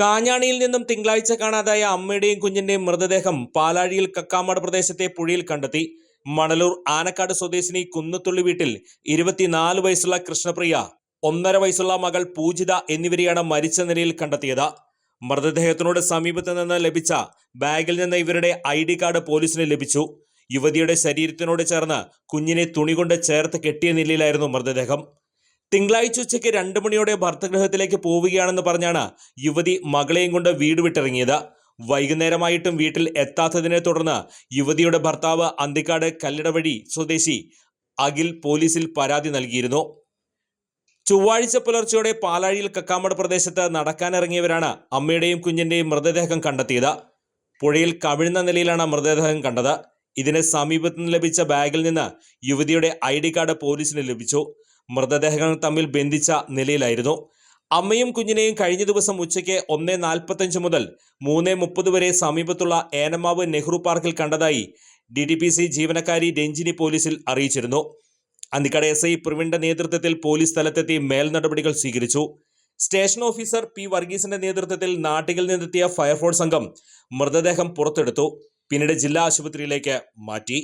കാഞ്ഞാണിയിൽ നിന്നും തിങ്കളാഴ്ച കാണാതായ അമ്മയുടെയും കുഞ്ഞിന്റെയും മൃതദേഹം പാലാഴിയിൽ കക്കാമാട് പ്രദേശത്തെ പുഴയിൽ കണ്ടെത്തി. മണലൂർ ആനക്കാട് സ്വദേശിനി കുന്നത്തുള്ളി വീട്ടിൽ ഇരുപത്തിനാല് വയസ്സുള്ള കൃഷ്ണപ്രിയ ഒന്നര വയസ്സുള്ള മകൾ പൂജിത എന്നിവരെയാണ് മരിച്ച നിലയിൽ കണ്ടെത്തിയത്. മൃതദേഹത്തിനോട് സമീപത്ത് നിന്ന് ലഭിച്ച ബാഗിൽ നിന്ന് ഇവരുടെ ഐ ഡി കാർഡ് പോലീസിന് ലഭിച്ചു. യുവതിയുടെ ശരീരത്തിനോട് ചേർന്ന് കുഞ്ഞിനെ തുണി കൊണ്ട് ചേർത്ത് കെട്ടിയ നിലയിലായിരുന്നു മൃതദേഹം. തിങ്കളാഴ്ച ഉച്ചയ്ക്ക് രണ്ട് മണിയോടെ ഭർത്തഗൃഹത്തിലേക്ക് പോവുകയാണെന്ന് പറഞ്ഞാണ് യുവതി മകളെയും കൊണ്ട് വീട് വിട്ടിറങ്ങിയത്. വൈകുന്നേരമായിട്ടും വീട്ടിൽ എത്താത്തതിനെ തുടർന്ന് യുവതിയുടെ ഭർത്താവ് അന്തിക്കാട് കല്ലിടവഴി സ്വദേശി അഖിൽ പോലീസിൽ പരാതി നൽകിയിരുന്നു. ചൊവ്വാഴ്ച പുലർച്ചെയോടെ പാലാഴിയിൽ കക്കാമട് പ്രദേശത്ത് നടക്കാനിറങ്ങിയവരാണ് അമ്മയുടെയും കുഞ്ഞിന്റെയും മൃതദേഹം കണ്ടെത്തിയത്. പുഴയിൽ കവിഴുന്ന നിലയിലാണ് മൃതദേഹം കണ്ടത്. ഇതിന് സമീപത്ത് നിന്ന് ലഭിച്ച ബാഗിൽ നിന്ന് യുവതിയുടെ ഐ ഡി കാർഡ് പോലീസിന് ലഭിച്ചു. മൃതദേഹങ്ങൾ തമ്മിൽ ബന്ധിച്ച നിലയിലായിരുന്നു. അമ്മയും കുഞ്ഞിനെയും കഴിഞ്ഞ ദിവസം ഉച്ചയ്ക്ക് ഒന്ന് നാൽപ്പത്തഞ്ച് മുതൽ മൂന്ന് മുപ്പത് വരെ സമീപത്തുള്ള ഏനമാവ് നെഹ്റു പാർക്കിൽ കണ്ടതായി ഡി ടി പി സി ജീവനക്കാരി രഞ്ജിനി പോലീസിൽ അറിയിച്ചിരുന്നു. അന്തിക്കട എസ് ഐ പ്രവീണിന്റെ നേതൃത്വത്തിൽ പോലീസ് സ്ഥലത്തെത്തി മേൽ നടപടികൾ സ്വീകരിച്ചു. സ്റ്റേഷൻ ഓഫീസർ പി വർഗീസിന്റെ നേതൃത്വത്തിൽ നാട്ടിൽ നിന്നെത്തിയ ഫയർഫോഴ്സ് സംഘം മൃതദേഹം പുറത്തെടുത്തു. പിന്നീട് ജില്ലാ ആശുപത്രിയിലേക്ക് മാറ്റി.